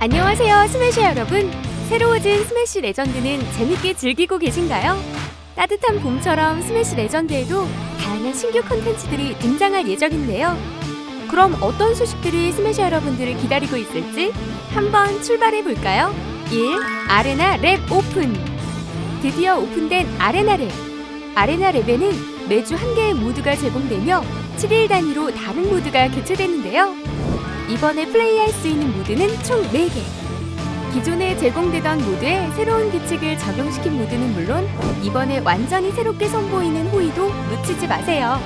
안녕하세요, 스매시 여러분. 새로워진 스매시 레전드는 재밌게 즐기고 계신가요? 따뜻한 봄처럼 스매시 레전드에도 다양한 신규 콘텐츠들이 등장할 예정인데요. 그럼 어떤 소식들이 스매시 여러분들을 기다리고 있을지 한번 출발해 볼까요? 1. 아레나 랩 오픈. 드디어 오픈된 아레나 랩. 아레나 랩에는 매주 한 개의 모드가 제공되며 7일 단위로 다른 모드가 교체되는데요. 이번에 플레이할 수 있는 모드는 총 4개. 기존에 제공되던 모드에 새로운 규칙을 적용시킨 모드는 물론 이번에 완전히 새롭게 선보이는 호의도 놓치지 마세요.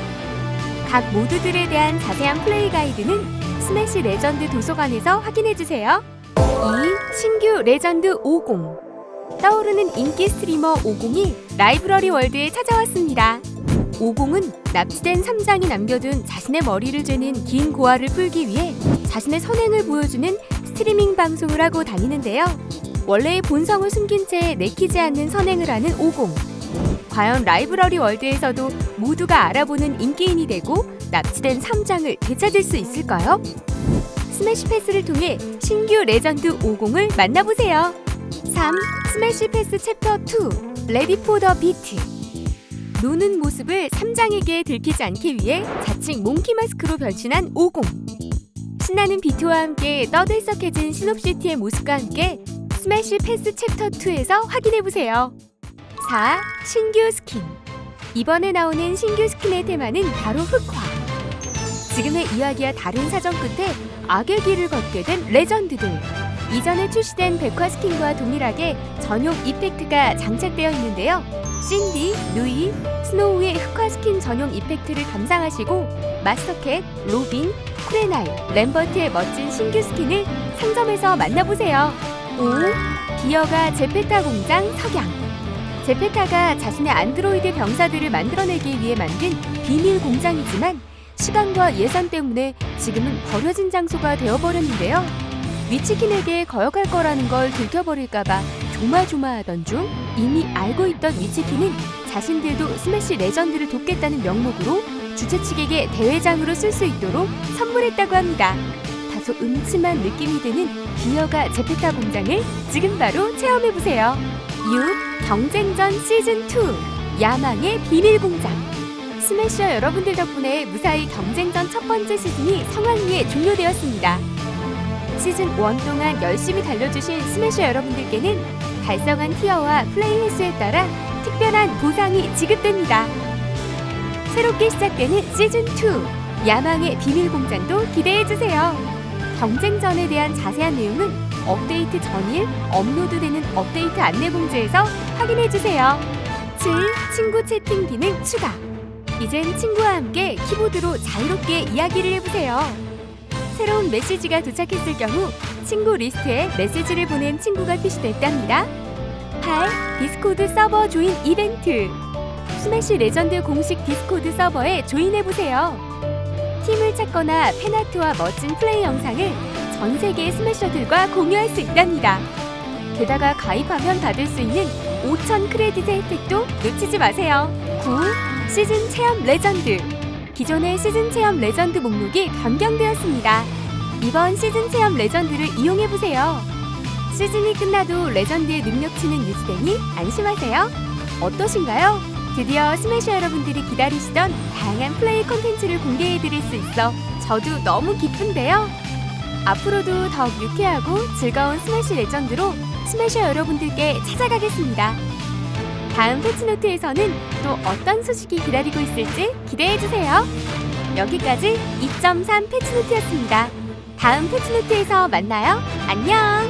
각 모드들에 대한 자세한 플레이 가이드는 스매시 레전드 도서관에서 확인해 주세요. 2. 신규 레전드 50 떠오르는 인기 스트리머 50이 라이브러리 월드에 찾아왔습니다. 50은 납치된 삼장이 남겨둔 자신의 머리를 죄는 긴 고아를 풀기 위해 자신의 선행을 보여주는 스트리밍 방송을 하고 다니는데요. 원래의 본성을 숨긴 채 내키지 않는 선행을 하는 50. 과연 라이브러리 월드에서도 모두가 알아보는 인기인이 되고 납치된 삼장을 되찾을 수 있을까요? 스매시 패스를 통해 신규 레전드 50을 만나보세요. 3. 스매시 패스 챕터 2 레디 포더 비트 노는 모습을 삼장에게 들키지 않기 위해 자칭 몽키 마스크로 변신한 50 신나는 비트와 함께 떠들썩해진 시놉시티의 모습과 함께 스매시 패스 챕터 2에서 확인해보세요. 4. 신규 스킨. 이번에 나오는 신규 스킨의 테마는 바로 흑화. 지금의 이야기와 다른 사정 끝에 악의 길을 걷게 된 레전드들. 이전에 출시된 백화 스킨과 동일하게 전용 이펙트가 장착되어 있는데요. 신디, 누이, 스노우의 흑화 스킨 전용 이펙트를 감상하시고 마스터캣, 로빈, 쿠레나이, 램버트의 멋진 신규 스킨을 상점에서 만나보세요. 5. 기어가 제페타 공장 석양 제페타가 자신의 안드로이드 병사들을 만들어내기 위해 만든 비밀 공장이지만 시간과 예산 때문에 지금은 버려진 장소가 되어버렸는데요. 위치킨에게 거역할 거라는 걸 들켜버릴까봐 조마조마하던 중 이미 알고 있던 위치킨은 자신들도 스매시 레전드를 돕겠다는 명목으로 주최 측에게 대회장으로 쓸 수 있도록 선물했다고 합니다. 다소 음침한 느낌이 드는 기어가 제페타 공장을 지금 바로 체험해 보세요. 6. 경쟁전 시즌 2 야망의 비밀 공장 스매셔 여러분들 덕분에 무사히 경쟁전 첫 번째 시즌이 성황리에 종료되었습니다. 시즌 1 동안 열심히 달려주신 스매셔 여러분들께는 달성한 티어와 플레이 횟수에 따라 특별한 보상이 지급됩니다. 새롭게 시작되는 시즌 2 야망의 비밀 공장도 기대해 주세요. 경쟁전에 대한 자세한 내용은 업데이트 전일 업로드되는 업데이트 안내 공지에서 확인해 주세요. 7. 친구 채팅 기능 추가. 이젠 친구와 함께 키보드로 자유롭게 이야기를 해보세요. 새로운 메시지가 도착했을 경우 친구 리스트에 메시지를 보낸 친구가 표시됐답니다. 8. 디스코드 서버 조인 이벤트. 스매시 레전드 공식 디스코드 서버에 조인해보세요. 팀을 찾거나 팬아트와 멋진 플레이 영상을 전 세계 스매셔들과 공유할 수 있답니다. 게다가 가입하면 받을 수 있는 5,000 크레딧의 혜택도 놓치지 마세요. 9. 시즌 체험 레전드. 기존의 시즌 체험 레전드 목록이 변경되었습니다. 이번 시즌 체험 레전드를 이용해보세요. 시즌이 끝나도 레전드의 능력치는 유지되니 안심하세요. 어떠신가요? 드디어 스매셔 여러분들이 기다리시던 다양한 플레이 콘텐츠를 공개해드릴 수 있어 저도 너무 기쁜데요. 앞으로도 더욱 유쾌하고 즐거운 스매시 레전드로 스매셔 여러분들께 찾아가겠습니다. 다음 패치노트에서는 또 어떤 소식이 기다리고 있을지 기대해주세요. 여기까지 2.3 패치노트였습니다. 다음 패치노트에서 만나요. 안녕!